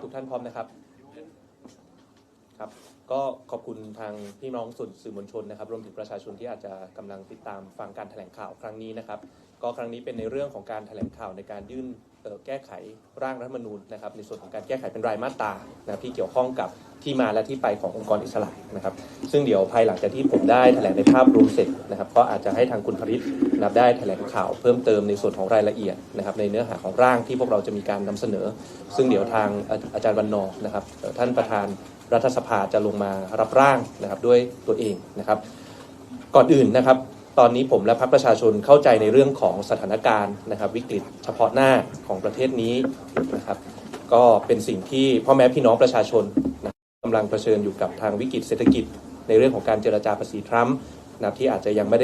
ทุกท่านพร้อมนะครับครับ ก็ขอบคุณทางพี่น้องส่วนสื่อมวลชนนะครับ รวมถึงประชาชนที่อาจจะกำลังติดตามฟังการแถลงข่าวครั้งนี้นะครับ ก็ครั้งนี้เป็นในเรื่องของการแถลงข่าวในการยื่นแก้ไขร่างรัฐมนูญนะครับ ในส่วนของการแก้ไขเป็นรายมาตรานะครับที่เกี่ยวข้องกับ ที่มาและที่ไปขององค์กรอิสระนะครับ ซึ่งเดี๋ยวภายหลังจากที่ผมได้แถลงในภาพรวมเสร็จนะครับ ก็อาจจะให้ทางคุณพริษนับได้แถลงข่าวเพิ่มเติมในส่วนของรายละเอียดนะครับในเนื้อหาของร่างที่พวกเราจะมีการนำเสนอ ซึ่งเดี๋ยวทางอาอาจารย์วันนอนะครับท่านประธานรัฐสภาจะลงมารับร่างนะครับด้วยตัวเองนะครับ ก่อนอื่นนะครับตอนนี้ผมและพรรคประชาชนเข้าใจในเรื่องของสถานการณ์นะครับ วิกฤตเฉพาะหน้าของประเทศนี้นะครับ ก็เป็นสิ่งที่พ่อแม่พี่น้องประชาชนน กำลังเผชิญอยู่กับทางวิกฤตเศรษฐกิจ ในเรื่องของการเจรจาภาษีทรัมป์นะที่อาจจะยังไม่ได้